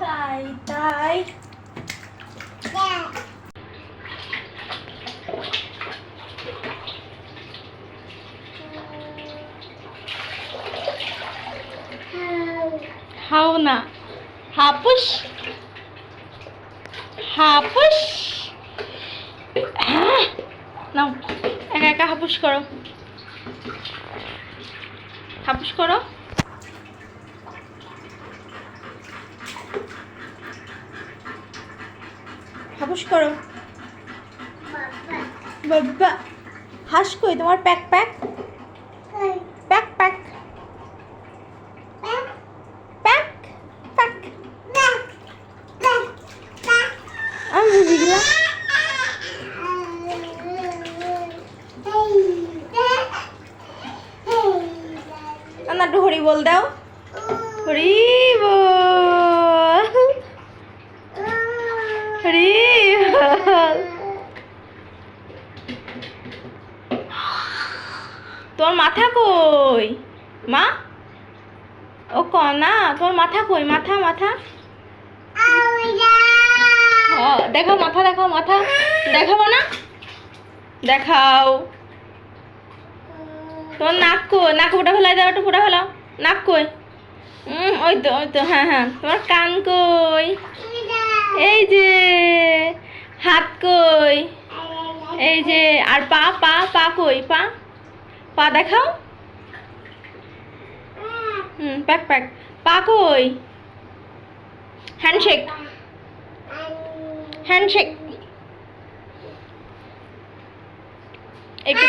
তাই তাই। হাও না। হাপুস। হাপুস। হ্যাঁ নাও একা একা হাপুস করো। হাপুস করো। হাপুস করো। বাবা, হাস কই? তোমার প্যাক প্যাক? প্যাক প্যাক। প্যাক প্যাক। আমি না, একটু হরি বল দাও। হরি বল হরি বল তোর মাথা কই মা ও কনা তোর মাথা কই মাথা মাথা দেখাও মাথা দেখাও মাথা দেখাবো না দেখাও তোর নাক কই নাক ফুটা ফেলাই দাও একটু ফুটা ফেলাও নাক কই ওই তো ওই তো হ্যাঁ হ্যাঁ তোমার কান কই এই যে, হাত কই? এই যে, আর পা পা পা কই? পা? পা দেখাও। হুম, প্যাক প্যাক। পা কই? হ্যান্ডশেক হ্যান্ডশেক একটু